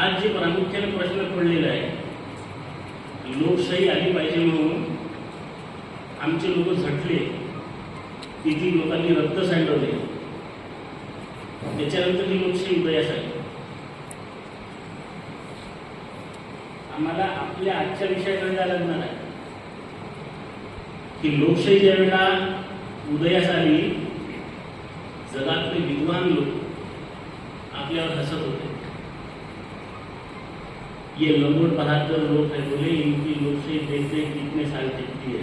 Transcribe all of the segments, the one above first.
आज जे प्रामुख्याने प्रश्न पडलेला आहे लोकशाही आली पाहिजे म्हणून आमचे लोक झटले किती लोकांनी रक्त सांडवले त्याच्यानंतर ही लोकशाही उदयास आली. आम्हाला आपल्या आजच्या विषयाकडे जायला लागणार आहे. की लोकशाही ज्या वेळेला उदयास आली जगातले विद्वान लोक आपल्यावर हसत होते. ये लंगूट बहादुर लोग हैं बोले इनकी लोकशाही देखते कितने साल जीतती है।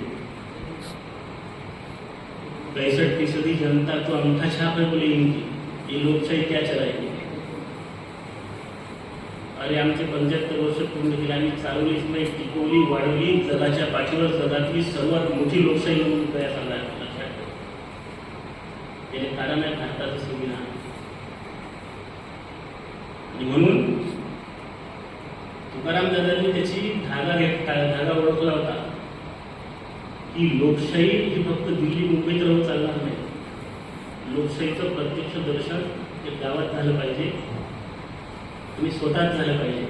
पैंसठ फीसदी जनता तो अंगूठा छाप है बोले इनकी। ये लोकशाही क्या चलाएगी? अरे आमचे पंच्याहत्तर वर्ष पूर्ण केले आणि चालवलीच नाही टिकवली वाढवली जगाच्या पाठीवर जगातली सर्वात मोठी लोकशाही म्हणून तयार झाला आहे. त्याने कारण आहे भारताचं संविधान आणि म्हणून तुकाराम त्याची धागा घेत धागा ओळखला होता. की लोकशाही ही फक्त दिल्ली मुंबईत राहून चालणार नाही लोकशाहीचं प्रत्यक्ष दर्शन हे गावात झालं पाहिजे. तुम्ही स्वतःच झालं पाहिजे.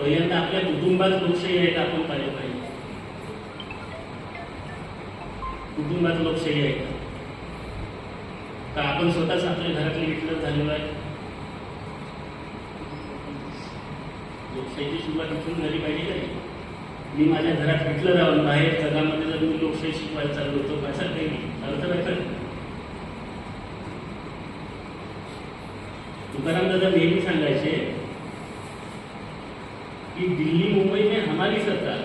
पहिल्यांदा आपल्या कुटुंबात लोकशाही आहे का आपण पाहिलं पाहिजे? कुटुंबात लोकशाही आहे का? का आपण स्वतःच आपल्या घरातले हिटलर झालेलो आहे. त्याची सुरुवात इथून झाली पाहिजे का नाही? मी माझ्या घरात हिटलर जाऊन बाहेर जगामध्ये जर मी लोकशाही शिकवायला चाललो होतो कसं काही अर्थ नाही तुकाराम दादा नेहमी सांगायचे की दिल्ली मुंबई में हमारी सरकार.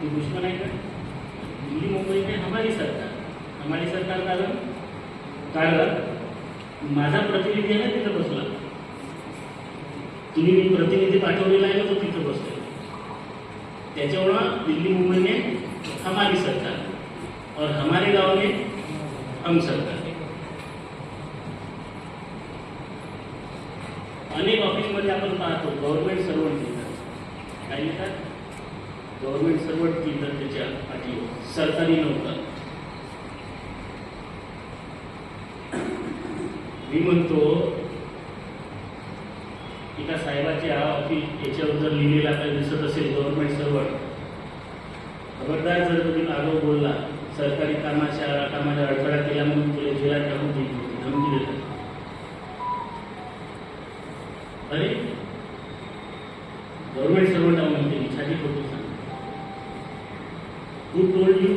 ही दुश्मन आहे का दिल्ली मुंबई में हमारी सरकार. हमारी सरकार कारण? कारण माझा प्रतिनिधी आहे ना तिथं बसला. तुम्ही मी प्रतिनिधी पाठवलेला आहे ना तो तिथं बसतो त्याच्यामुळं दिल्ली मुंबई में हमारी सरकार और हमारे गाव में हम सरकार. अनेक ऑफिसमध्ये आपण पाहतो गव्हर्नमेंट सर्वंट लिहितात काय लिहितात गव्हर्नमेंट सर्वंट लिहितात त्याच्या पाठी सरकारी नव्हतं. मी म्हणतो एका बाबतीत ऑफिस याच्यावर जर लिहिलेलं आपल्याला दिसत असेल गव्हर्नमेंट सर्वंट खबरदार जर तुम्ही आलो बोलला सरकारी कामाच्या कामाच्या अडथळा केला म्हणून तुला जिल्हा टाकून दिली धमकी देतात. अरे गव्हर्नमेंट सर्वंट आहोत म्हणते मी छाती खोटू सांग who told you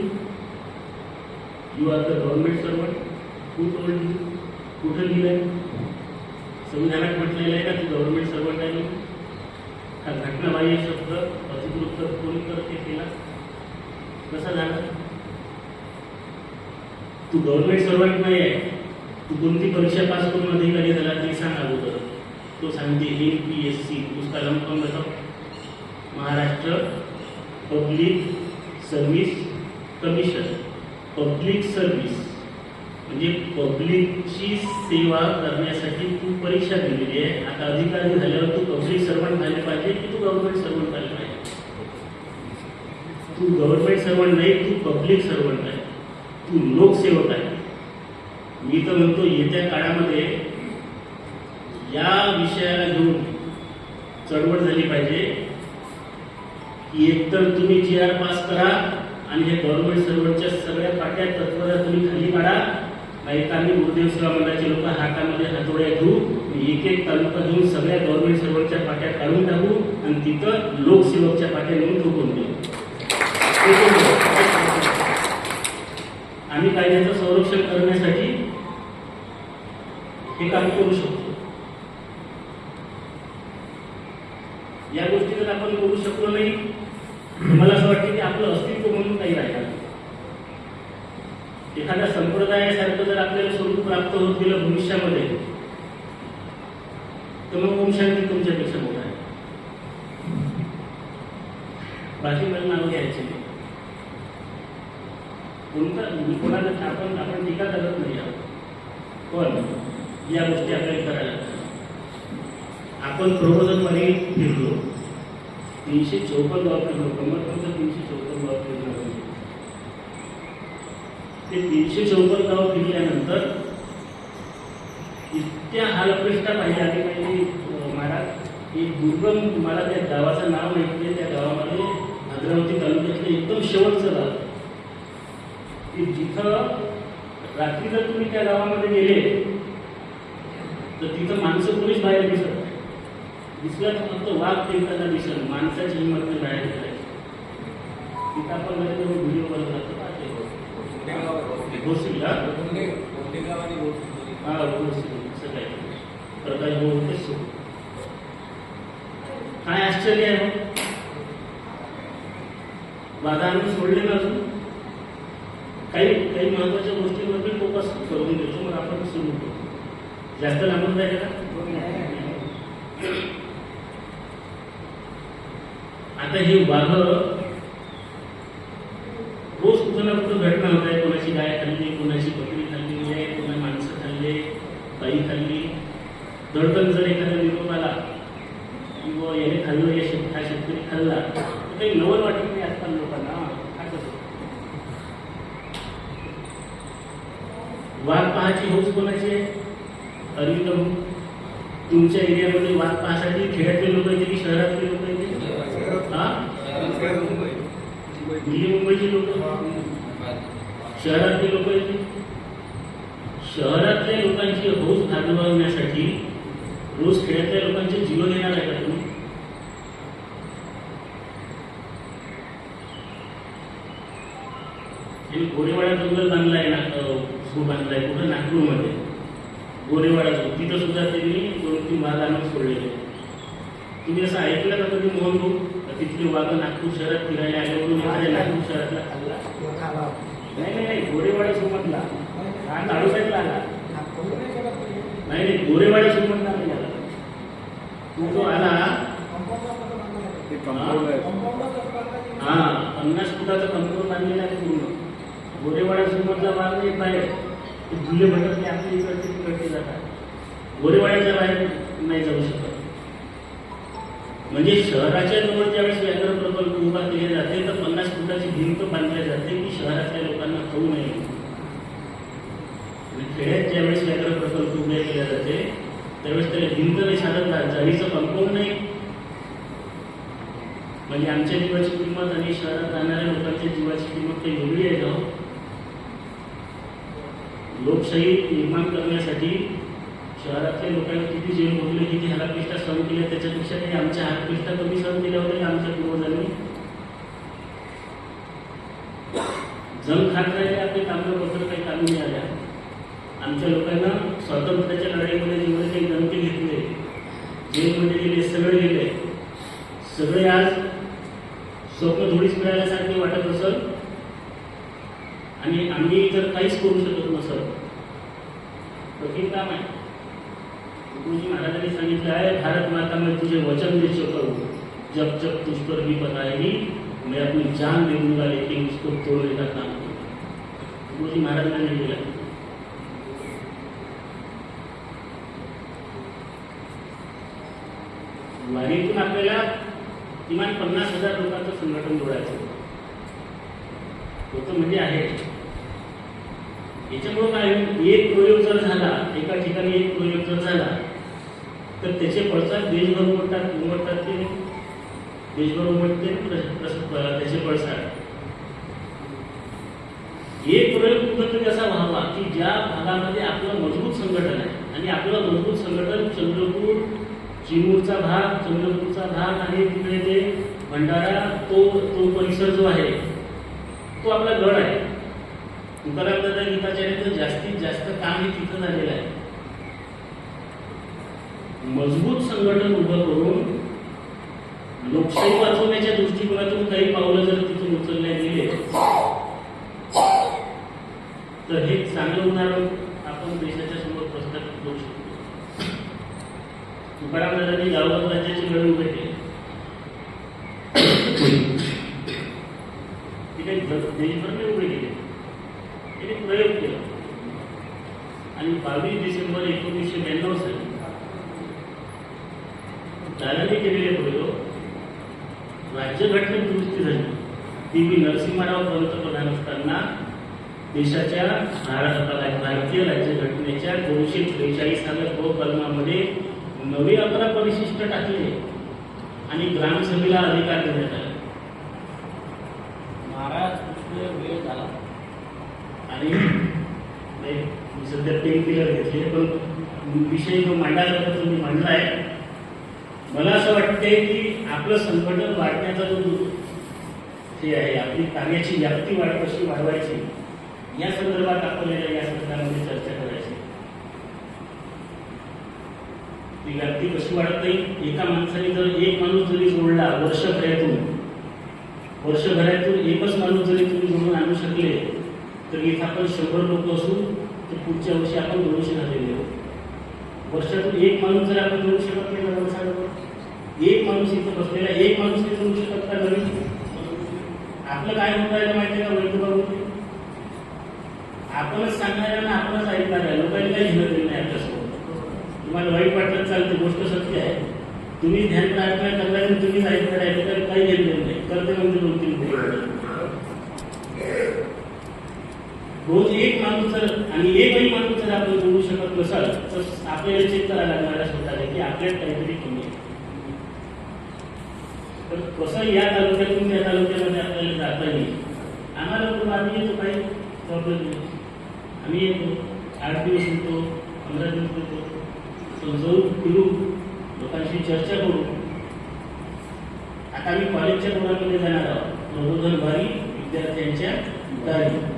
you are the government servant who told you कुठं लिहिलंय? संविधानात म्हटलेलं आहे का तू गव्हर्नमेंट सर्वंट आहे हा घटनाबाह्य शब्द अधिकृत कोणी करते ते केला? कसा झाला? तू गव्हर्नमेंट सर्वंट नाही आहे. तू कोणती परीक्षा पास करून अधिकारी झाला ते सांग अगोदर. तो सांगते ए पी एस सी उसका नाम बताओ Maharashtra public service commission public service म्हणजे पब्लिकची सेवा करण्यासाठी तू परीक्षा दिलेली आहे. आता अधिकारी झाल्यावर तू पब्लिक सर्वंट झाले पाहिजे की तू गव्हर्नमेंट सर्वंट झाले पाहिजे? तू गव्हर्नमेंट सर्वंट नाही तू पब्लिक सर्वंट आहे. तू लोकसेवक आहे. मी तर म्हणतो येत्या काळामध्ये या विषयाला घेऊन चळवळ झाली पाहिजे. की एकतर तुम्ही जी आर पास करा आणि हे गव्हर्नमेंट सर्वंटच्या सगळ्या पाट्या तत्वाला तुम्ही खाली काढा. नाही आम्ही गुरुदेव सेवा मंडळाचे लोक हातामध्ये हातोड्या घेऊ एक एक तालुका घेऊन सगळ्या गव्हर्नमेंट सेवकच्या पाट्या काढून टाकू आणि तिथं लोकसेवकच्या पाट्या नेऊन ठोकून देऊ आम्ही कायद्याचं संरक्षण करण्यासाठी हे काम करू शकतो या गोष्टी जर आपण करू शकलो नाही मला असं वाटतं की आपलं अस्तित्व म्हणून काही राहिलं नाही. एखाद्या संप्रदायासारखं जर आपल्याला स्वरूप प्राप्त होत गेलं भविष्यामध्ये तर मग वंशांती तुमच्यापेक्षा मोठा आहे. बाकी मला नाव घ्यायचे नाही. कोणता म्हणजे कोणाला आपण आपण टीका करत नाही आहोत. पण या गोष्टी आपल्याला करायला आपण प्रबोधनमध्ये फिरलो. तीनशे चौपन्न गाव फिरलो कमरपर्यंत तीनशे चौपन्न गाव फिरलो ते तीनशे चौपन्न गाव फिरल्यानंतर इतक्या हालप्रष्टा पाहिजे म्हणजे, आली पाहिजे महाराज दुर्गम मला त्या गावाचं नाव माहिती आहे त्या गावामध्ये भद्रावती तालुक्यातलं एकदम शेवटचं गाव. की जिथं रात्री जर तुम्ही त्या गावामध्ये गेले तर तिथं माणसं कोणीच बाहेर दिसत नाही. तर फक्त वाघ फिरताना दिसत माणसाची हिंमत बाहेर निघायची तिथं आपण व्हिडिओ करत राहतो हा? प्रकाश भाऊ. काय आश्चर्य आहे मग? वादाने सोडले ना अजून? काही काही महत्त्वाच्या गोष्टींवर मी फोकस करून देतो मग आपण सुरू करू. जास्त लांबून राहिले का? आता हे वाघ रोज कुठं ना कुठं घटना होत आहे कोणाची गाय खाल्ली कोणाची बकरी खाल्ली आहे कोणा माणसं खाल्ले बाई खाल्ली. दडकन जर एखादा निरोप आला किंवा याने खाल्लं या शेत हा शेतकरी खाल्ला तर काही नवल वाटत नाही आजकाल लोकांना. काय कसं? वाघ पाहायची हौस कोणाची आहे? अरविंद भाऊ, तुमच्या एरियामध्ये वाघ पाहण्यासाठी खेड्यातले लोक येते की शहरातले लोक येते हा? दिल्ली मुंबईची लोक? शहरातले लोक येते शहरातल्या लोकांची हौस भागवण्यासाठी रोज खेड्यातल्या लोकांचे जीवन येणार आहे का तुम्ही? गोरेवाडा जंगल बांधला आहे ना सो बांधला आहे कुठं? नागपूरमध्ये. गोरेवाडा जो तिथं सुद्धा त्यांनी दोन तीन वाघ आणून सोडलेले तुम्ही असं ऐकलं का कधी मोहन भाऊ तिथली तिथले वाघ नागपूर शहरात फिरायला आले म्हणून नागपूर शहरातला? खाल्ला नाही नाही नाही गोरेवाडा सोमतला हा आला. नाही नाही गोरेवाडा सोमतला नाही आला. तो जो आला हा पन्नास फुटाचा कंट्रोल बांधलेला आहे पूर्ण. गोरेवाडा समोरचा भाग नाही बाहेर. ते जुले भटकले आपल्या इकडचे तिकडचे जातात. गोरेवाड्याच्या बाहेर नाही जाऊ शकत. म्हणजे शहराच्या जवळ ज्यावेळेस व्याघ्र प्रकल्प उभा केले जाते तर पन्नास फुटाची भिंत बांधली जाते की शहरातल्या होऊ नये. खेड्यात ज्यावेळेस व्याघ्र प्रकल्प उभे केले जाते त्यावेळेस त्याला भिंत नाही साधत जाळीचं कंपाऊंड नाही म्हणजे आमच्या जीवाची किंमत आणि शहरात राहणाऱ्या लोकांच्या जीवाची किंमत काही वेगळी आहे का हो? लोकशाही निर्माण करण्यासाठी शहरातल्या लोकांनी किती जेल भोगले किती हालापिष्टा सहन केल्या त्याच्यापेक्षा काही आमच्या हातपिष्टा कमी सहन केल्या होत्या आमच्या पूर्वजांनी जम खात राहिले आपले कामगार वगैरे काही कामी नाही आल्या आमच्या लोकांना स्वातंत्र्याच्या लढाईमध्ये जेवढे काही दणके घेतले. जेलमध्ये गेले सगळे गेले. सगळे आज स्वप्न थोडीच मिळाल्यासारखे वाटत असल आणि आम्ही जर काहीच करू शकत नसल कठीण काम आहे. गुरुजी महाराजांनी सांगितलं आहे भारत माता मी तुझे वचन दे चुका जप जप पुष्कर मी पर आहे मैं अपनी जान दे दूंगा लेकिन उसको तोड़ने का काम करूंगा ने नहीं मिला वारीतून आपल्याला किमान पन्नास हजार लोकांचं संघटन जोडायचं होतं. म्हणजे आहे. याच्यामुळं काय एक प्रयोग जर झाला एका ठिकाणी एक प्रयोग जर झाला तर त्याचे पडसाद देशभर उमटतात उमटतात ते. देशभर उमटते त्याचे पडसाद एक प्रयोग कुठंतरी असा व्हावा की ज्या भागामध्ये आपलं मजबूत संघटन आहे आणि आपलं मजबूत संघटन चंद्रपूर चिमूरचा भाग चंद्रपूरचा भाग आणि तिकडे ते भंडारा तो तो परिसर जो आहे तो आपला गड आहे. तुकाराम दादा गीताचार्यांचं जास्तीत जास्त काम हे तिथं झालेलं आहे. मजबूत संघटन उभं करून लोकशाही वाचवण्याच्या दृष्टिकोनातून काही पावलं जर तिथून उचलण्यात गेले तर हे चांगलं उदाहरण आपण देशाच्या समोर प्रस्थापित करू शकतो. तुकाराम दादांनी गावगाव राज्याची गड घेतली देशभर उभे केले. त्याने प्रयोग केला. आणि बावीस डिसेंबर एकोणीसशे ब्याण्णव साली दादांनी केलेले प्रयोग राज्यघटनेत दुरुस्ती झाली. ती बी नरसिंहराव पंतप्रधान असताना देशाच्या भारत भारतीय राज्यघटनेच्या दोनशे त्रेचाळीसाव्या कलमामध्ये नवे अकरा परिशिष्ट टाकले. आणि ग्रामसभेला अधिकार देण्यात आला. महाराज वेळ झाला. आणि मी सध्या पेन किलर घेतले पण विषय जो मांडायचा होता तो मी मांडलाय मला असं वाटतंय की आपलं संघटन वाढण्याचा जो हे आहे आपली कार्याची व्याप्ती वाढ कशी वाढवायची या संदर्भात आपल्याला या सत्रामध्ये चर्चा करायची ती व्याप्ती कशी वाढत नाही एका माणसाने जर एक माणूस जरी जोडला वर्षभरातून वर्षभरातून एकच माणूस जरी तुम्ही जोडून आणू शकले तर इथं आपण शंभर लोक असू तर पुढच्या वर्षी आपण दोनशे झालेले आहोत. वर्षातून एक माणूस जर आपण जोडू शकत नाही तर एक माणूस इथं बसलेला एक माणूस जोडू शकत का नवीन आपलं काय होत राहिलं माहिती का वैद्य बाबू? आपणच सांगणाऱ्यांना आपणच ऐकणार आहे लोकांनी काही घेणं देणं नाही आपल्यासोबत तुम्हाला वाईट वाटत चालते गोष्ट सत्य आहे. तुम्ही ध्यान प्रार्थना करणार तुम्हीच ऐकणार आहे तर काही घेणं नाही. करते म्हणजे दोन तीन गोष्टी. रोज एक माणूस जर आणि एकही माणूस जर आपण जोडू शकत नसाल तर आपल्याला चेक करायला लागणार आहे स्वतःला की आपल्यात काहीतरी कमी आहे. तर कसं या तालुक्यातून त्या तालुक्यामध्ये आपल्याला जाता येईल? आम्हाला पण आम्ही येतो काही प्रॉब्लेम नाही. आम्ही येतो आठ दिवस येतो पंधरा दिवस येतो. समजावून फिरू लोकांशी चर्चा करू. आता आम्ही कॉलेजच्या मुलांमध्ये जाणार आहोत. प्रबोधन विद्यार्थ्यांच्या दारी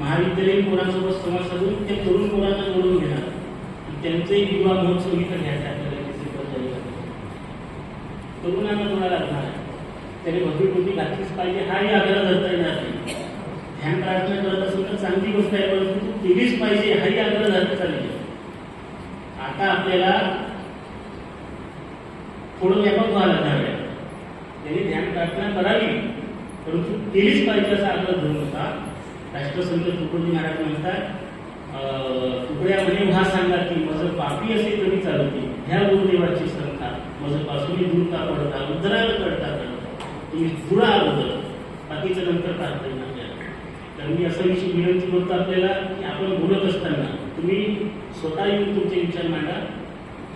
महाविद्यालयीन मुलांसोबत संवाद साधून ते तरुण मुलांना जोडून घेणार. त्यांचंही युवा महोत्सव इथं घ्यायचा आपल्याला तरुणांना जोडा लागणार आहे? त्याने भगवी कृती घातलीच पाहिजे हाही आग्रह धरता येणार नाही. ध्यान प्रार्थना करत असेल तर चांगली गोष्ट आहे परंतु तू केलीच पाहिजे हाही आग्रह धरता चालली. आता आपल्याला थोडं व्यापक व्हायला लागणार आहे. ध्यान प्रार्थना करावी परंतु केलीच पाहिजे असा आग्रह होता. राष्ट्र संत तुकडोजी महाराज म्हणतात तुकड्यामध्ये तुकड्या सांगा की माझं पापी असे कमी चालवते ह्या गुरुदेवाची संस्था माझं पासून दूरता पडता उद्धराला कळता कळता तुम्ही जुळा अगोदर बाकीचं नंतर पाहता तर मी असं विषय विनंती करतो आपल्याला की आपण बोलत असताना तुम्ही स्वतः येऊन तुमचे विचार मांडा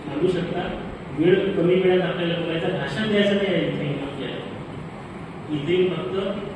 मांडू शकता. वेळ कमी वेळात आपल्याला बोलायचा भाषण द्यायचं नाही आहे इथे आपल्याला. इथे फक्त